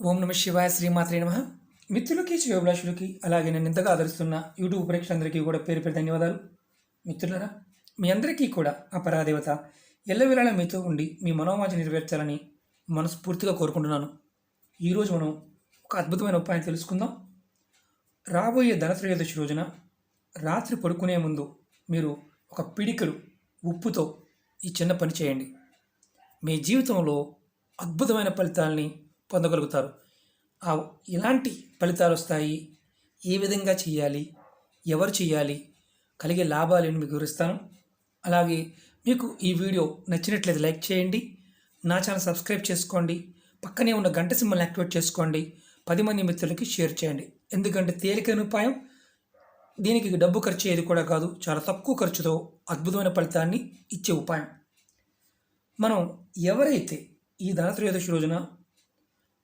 ఓం నమ శివాయ శ్రీమాత్రే నమ. మిత్రులకి శివభిలాషులకి అలాగే నేను ఇంతగా ఆదరిస్తున్న యూట్యూబ్ ప్రేక్షకులందరికీ కూడా పేరు పేరు ధన్యవాదాలు. మిత్రులరా మీ అందరికీ కూడా ఆ పరాదేవత ఎల్లవేళలా మీతో ఉండి మీ మనోవాంఛ నెరవేర్చాలని మనస్ఫూర్తిగా కోరుకుంటున్నాను. ఈరోజు మనం ఒక అద్భుతమైన ఉపాయం తెలుసుకుందాం. రాబోయే ధనత్రయోదశి రోజున రాత్రి పడుకునే ముందు మీరు ఒక పిడికెడు ఉప్పుతో ఈ చిన్న పని చేయండి. మీ జీవితంలో అద్భుతమైన ఫలితాలని పొందగలుగుతారు. ఆ ఎలాంటి ఫలితాలు వస్తాయి. ఏ విధంగా చేయాలి? ఎవరు చేయాలి? కలిగే లాభాలను మీకు వివరిస్తాను. అలాగే మీకు ఈ వీడియో నచ్చినట్లయితే లైక్ చేయండి. నా ఛానల్ సబ్స్క్రైబ్ చేసుకోండి. పక్కనే ఉన్న గంట సింబల్ని యాక్టివేట్ చేసుకోండి. పది మంది మిత్రులకి షేర్ చేయండి. ఎందుకంటే తేలికైన ఉపాయం దీనికి డబ్బు ఖర్చు ఏది కూడా కాదు. చాలా తక్కువ ఖర్చుతో అద్భుతమైన ఫలితాన్ని ఇచ్చే ఉపాయం. మనం ఎవరైతే ఈ ధనత్రయోదశి రోజున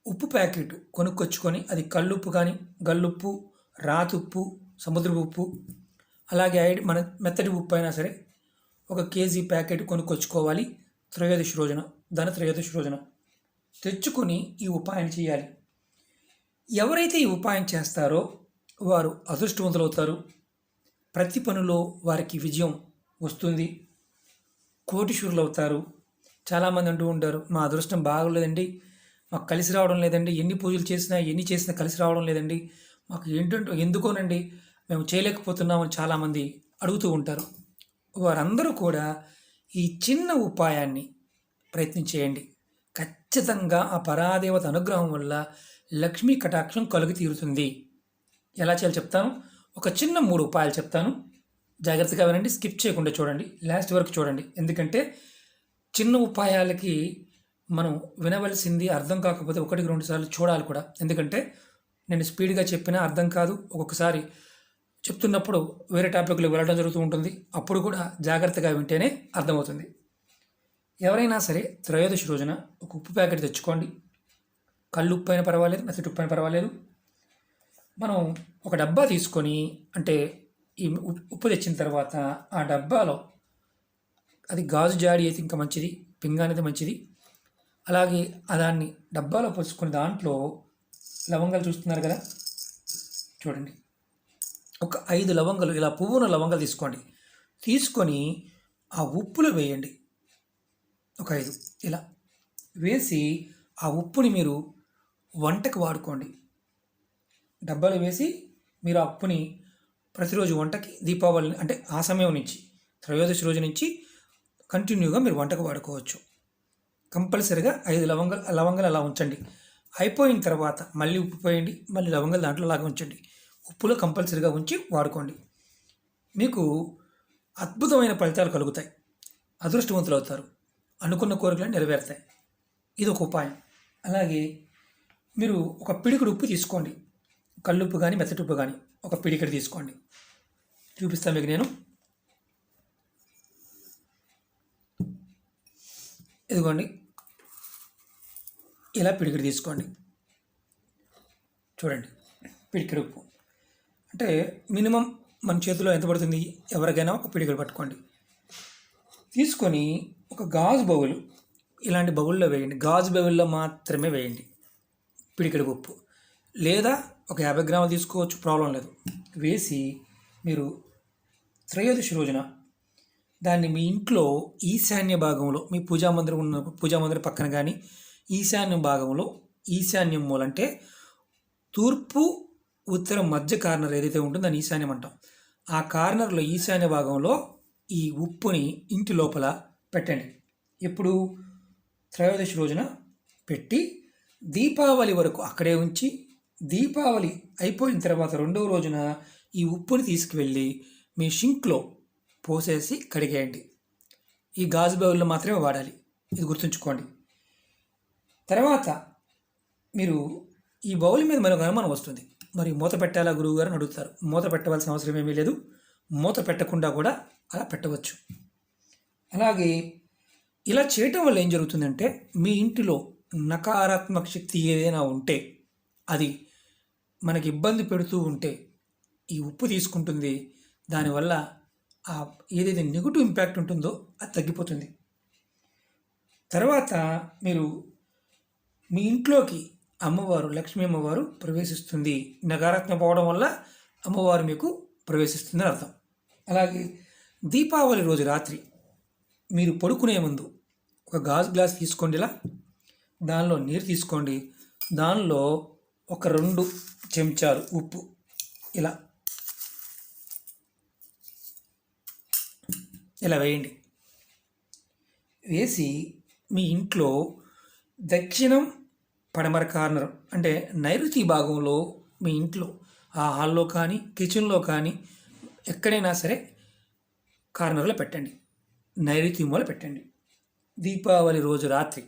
ఉప్పు ప్యాకెట్ కొనుక్కొచ్చుకొని అది కల్లుప్పు కానీ గల్లుప్పు రాతుప్పు సముద్రపు ఉప్పు అలాగే ఐడి మన మెత్తటి ఉప్పు అయినా సరే ఒక కేజీ ప్యాకెట్ కొనుక్కొచ్చుకోవాలి. త్రయోదశి రోజున ధన త్రయోదశి రోజున. తెచ్చుకొని ఈ ఉపాయం చేయాలి. ఎవరైతే ఈ ఉపాయం చేస్తారో వారు అదృష్టవంతులవుతారు. ప్రతి పనిలో వారికి విజయం వస్తుంది. కోటిశూరులు అవుతారు చాలామంది అంటూ ఉంటారు మా అదృష్టం బాగోలేదండి మాకు కలిసి రావడం లేదండి. ఎన్ని పూజలు చేసినా ఎన్ని చేసినా కలిసి రావడం లేదండి. మాకు ఏంటంటే ఎందుకోనండి? మేము చేయలేకపోతున్నామని చాలామంది అడుగుతూ ఉంటారు. వారందరూ కూడా ఈ చిన్న ఉపాయాన్ని ప్రయత్నం చేయండి. ఖచ్చితంగా ఆ పరాదేవత అనుగ్రహం వల్ల లక్ష్మీ కటాక్షం కలుగు తీరుతుంది. ఎలా చేయాలో చెప్తాను. ఒక చిన్న మూడు ఉపాయాలు చెప్తాను. జాగ్రత్తగా వినండి. స్కిప్ చేయకుండా చూడండి. లాస్ట్ వరకు చూడండి. ఎందుకంటే చిన్న ఉపాయాలకి మనం వినవలసింది అర్థం కాకపోతే ఒకటికి రెండు సార్లు చూడాలి కూడా. ఎందుకంటే నేను స్పీడ్గా చెప్పినా అర్థం కాదు. ఒక్కొక్కసారి చెప్తున్నప్పుడు వేరే టాపిక్లో వెళ్ళడం జరుగుతూ ఉంటుంది. అప్పుడు కూడా జాగ్రత్తగా వింటేనే అర్థమవుతుంది. ఎవరైనా సరే త్రయోదశి రోజున ఒక ఉప్పు ప్యాకెట్ తెచ్చుకోండి. కళ్ళు ఉప్పు అయినా పర్వాలేదు మెసటి ఉప్పు అయినా పర్వాలేదు. మనం ఒక డబ్బా తీసుకొని అంటే ఈ ఉప్పు తెచ్చిన తర్వాత ఆ డబ్బాలో అది గాజు జాడి అయితే ఇంకా మంచిది పింగాణి అయితే మంచిది అలాగే దాన్ని డబ్బాలో పోసుకున్న దాంట్లో లవంగాలు చూస్తున్నారు కదా? చూడండి. ఒక ఐదు లవంగాలు ఇలా పువ్వున లవంగాలు తీసుకోండి. తీసుకొని ఆ ఉప్పులో వేయండి. ఒక ఐదు. ఇలా వేసి ఆ ఉప్పుని మీరు వంటకు వాడుకోండి. డబ్బాలో వేసి మీరు ఆ ఉప్పుని ప్రతిరోజు వంటకి దీపావళి అంటే ఆ సమయం నుంచి త్రయోదశి రోజు నుంచి కంటిన్యూగా మీరు వంటకు వాడుకోవచ్చు. కంపల్సరిగా ఐదు లవంగా లవంగాలు అలా ఉంచండి. అయిపోయిన తర్వాత మళ్ళీ ఉప్పు పోయండి మళ్ళీ లవంగాలు దాంట్లో లాగా ఉంచండి. ఉప్పులో కంపల్సరిగా ఉంచి వాడుకోండి. మీకు అద్భుతమైన ఫలితాలు కలుగుతాయి. అదృష్టవంతులు అవుతారు అనుకున్న కోరికలు నెరవేరుతాయి. ఇది ఒక ఉపాయం. అలాగే మీరు ఒక పిడికిడు ఉప్పు తీసుకోండి. కల్లుప్పు కానీ మెత్తటి ఉప్పు కానీ ఒక పిడికిడు తీసుకోండి. చూపిస్తాను మీకు నేను. ఇదిగోండి. ఇలా పిడికిడి తీసుకోండి. చూడండి పిడికిడి ఉప్పు. అంటే మినిమం మన చేతిలో ఎంత పడుతుంది? ఎవరికైనా ఒక పిడికిడి పట్టుకోండి. తీసుకొని ఒక గాజు బౌల్ ఇలాంటి బౌల్లో వేయండి. గాజు బౌల్లో మాత్రమే వేయండి. పిడికిడి ఉప్పు. లేదా ఒక యాభై గ్రాములు తీసుకోవచ్చు ప్రాబ్లం లేదు. వేసి మీరు త్రయోదశి రోజున దాన్ని మీ ఇంట్లో ఈశాన్య భాగంలో మీ పూజా మందిరం ఉన్న పూజా మందిరం పక్కన కానీ ఈశాన్య భాగంలో ఈశాన్యం మూల అంటే తూర్పు ఉత్తరం మధ్య కార్నర్ ఏదైతే ఉంటుందో దాన్ని ఈశాన్యం అంటాం. ఆ కార్నర్లో ఈశాన్య భాగంలో ఈ ఉప్పుని ఇంటి లోపల పెట్టండి. ఎప్పుడు? త్రయోదశి రోజున పెట్టి దీపావళి వరకు అక్కడే ఉంచి దీపావళి అయిపోయిన తర్వాత రెండవ రోజున ఈ ఉప్పుని తీసుకువెళ్ళి మీ షింక్లో పోసేసి కడిగేయండి. ఈ గాజు బౌల్లో మాత్రమే వాడాలి. ఇది గుర్తుంచుకోండి. తర్వాత మీరు ఈ బౌల్ మీద మరొక అనుమానం వస్తుంది. మరి మూత పెట్టాలా గురువు గారు అడుగుతారు. మూత పెట్టవలసిన అవసరం ఏమీ లేదు. మూత పెట్టకుండా కూడా అలా పెట్టవచ్చు. అలాగే ఇలా చేయటం వల్ల ఏం జరుగుతుందంటే మీ ఇంటిలో నకారాత్మక శక్తి ఏదైనా ఉంటే అది మనకి ఇబ్బంది పెడుతూ ఉంటే ఈ ఉప్పు తీసుకుంటుంది. దానివల్ల ఆ ఏదైతే నెగిటివ్ ఇంపాక్ట్ ఉంటుందో అది తగ్గిపోతుంది. తర్వాత మీరు మీ ఇంట్లోకి అమ్మవారు లక్ష్మీ అమ్మవారు ప్రవేశిస్తుంది. నకారాత్మక పోవడం వల్ల అమ్మవారు మీకు ప్రవేశిస్తుందని అర్థం. అలాగే దీపావళి రోజు రాత్రి మీరు పడుకునే ముందు ఒక గాజు గ్లాస్ తీసుకోండి ఇలా. దానిలో నీరు తీసుకోండి. దానిలో ఒక రెండు చెంచాలు ఉప్పు ఇలా. ఇలా వేయండి. వేసి మీ ఇంట్లో దక్షిణం పడమర కార్నర్ అంటే నైరుతి భాగంలో మీ ఇంట్లో ఆ హాల్లో కానీ కిచెన్లో కానీ ఎక్కడైనా సరే కార్నర్లో పెట్టండి. నైరుతి మూల పెట్టండి. దీపావళి రోజు రాత్రి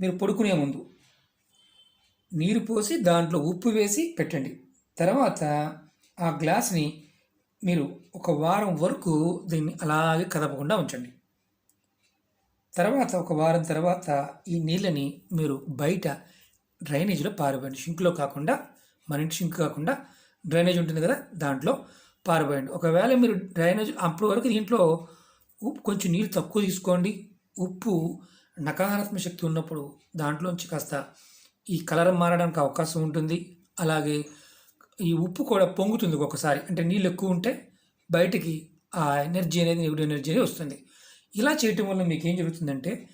మీరు పడుకునే ముందు నీరు పోసి దాంట్లో ఉప్పు వేసి పెట్టండి. తర్వాత ఆ గ్లాస్ని మీరు ఒక వారం వరకు దీన్ని అలాగే కదపకుండా ఉంచండి. తర్వాత ఒక వారం తర్వాత ఈ నీళ్ళని మీరు బయట డ్రైనేజీలో పారబోయండి. షింక్లో కాకుండా మన ఇంటి షింక్ కాకుండా డ్రైనేజ్ ఉంటుంది కదా దాంట్లో పారబోయండి. ఒకవేళ మీరు డ్రైనేజ్ అప్పటి వరకు దీంట్లో ఉప్పు కొంచెం నీళ్ళు తక్కువ తీసుకోండి. ఉప్పు నకారాత్మక శక్తి ఉన్నప్పుడు దాంట్లోంచి కాస్త ఈ కలర్ మారడానికి అవకాశం ఉంటుంది. అలాగే ఈ ఉప్పు కూడా పొంగుతుంది ఒక్కొక్కసారి. అంటే నీళ్ళు ఎక్కువ ఉంటే బయటికి ఆ ఎనర్జీ అనేది నెగిటివ్ ఎనర్జీ అనేది వస్తుంది. ఇలా చేయటం వల్ల మీకు ఏం జరుగుతుందంటే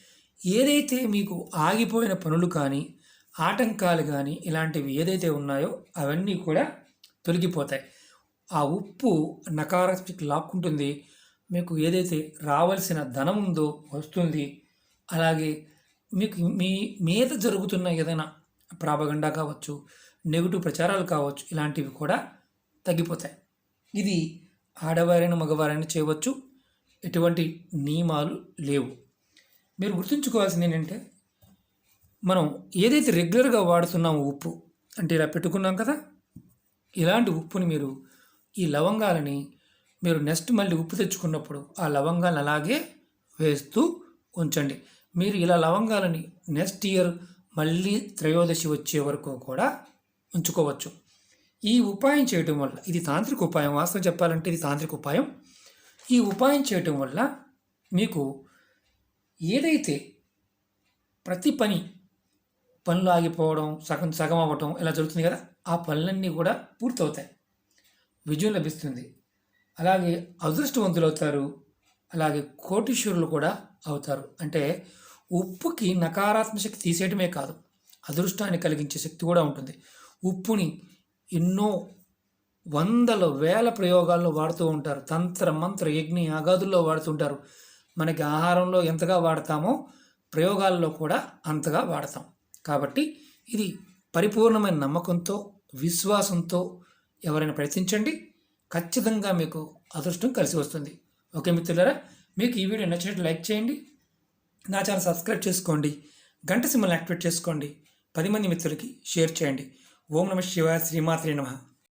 ఏదైతే మీకు ఆగిపోయిన పనులు కానీ ఆటంకాలు కానీ ఇలాంటివి ఏదైతే ఉన్నాయో అవన్నీ కూడా తొలగిపోతాయి. ఆ ఉప్పు నకారాత్మక లాక్కుంటుంది. మీకు ఏదైతే రావాల్సిన ధనం ఉందో వస్తుంది. అలాగే మీకు మీ మీద జరుగుతున్న ఏదైనా ప్రాపగండా కావచ్చు నెగిటివ్ ప్రచారాలు కావచ్చు ఇలాంటివి కూడా తగ్గిపోతాయి. ఇది ఆడవారైన మగవారైనా చేయవచ్చు. ఎటువంటి నియమాలు లేవు. మీరు గుర్తుంచుకోవాల్సింది ఏంటంటే మనం ఏదైతే రెగ్యులర్గా వాడుతున్నామో ఉప్పు అంటే ఇలా పెట్టుకున్నాం కదా ఇలాంటి ఉప్పుని మీరు ఈ లవంగాలని మీరు నెక్స్ట్ మళ్ళీ ఉప్పు తెచ్చుకున్నప్పుడు ఆ లవంగాలను అలాగే వేస్తూ ఉంచండి. మీరు ఇలా లవంగాలని నెక్స్ట్ ఇయర్ మళ్ళీ త్రయోదశి వచ్చే వరకు కూడా ఉంచుకోవచ్చు. ఈ ఉపాయం చేయటం వల్ల ఇది తాంత్రిక ఉపాయం వాస్తవం చెప్పాలంటే ఇది తాంత్రిక ఉపాయం ఈ ఉపాయం చేయటం వల్ల మీకు ఏదైతే ప్రతి పని పనులు ఆగిపోవడం సగం సగం అవ్వటం ఇలా జరుగుతుంది కదా ఆ పనులన్నీ కూడా పూర్తవుతాయి. విజయం లభిస్తుంది. అలాగే అదృష్టవంతులు అవుతారు అలాగే కోటీశ్వరులు కూడా అవుతారు. అంటే ఉప్పుకి నకారాత్మక శక్తి తీసేయటమే కాదు అదృష్టాన్ని కలిగించే శక్తి కూడా ఉంటుంది. ఉప్పుని ఎన్నో వందల వేల ప్రయోగాల్లో వాడుతూ ఉంటారు. తంత్ర మంత్ర యజ్ఞ అగాధుల్లో వాడుతుంటారు మనకి ఆహారంలో ఎంతగా వాడతామో ప్రయోగాల్లో కూడా అంతగా వాడతాం. కాబట్టి ఇది పరిపూర్ణమైన నమ్మకంతో విశ్వాసంతో ఎవరైనా ప్రయత్నించండి. ఖచ్చితంగా మీకు అదృష్టం కలిసి వస్తుంది. ఓకే మిత్రులారా మీకు ఈ వీడియో నచ్చినట్టు లైక్ చేయండి. నా ఛానల్ సబ్స్క్రైబ్ చేసుకోండి. గంట సింబల్ని యాక్టివేట్ చేసుకోండి. పది మంది మిత్రులకి షేర్ చేయండి. ఓం నమ శివాయ శ్రీమాత్రి నమః.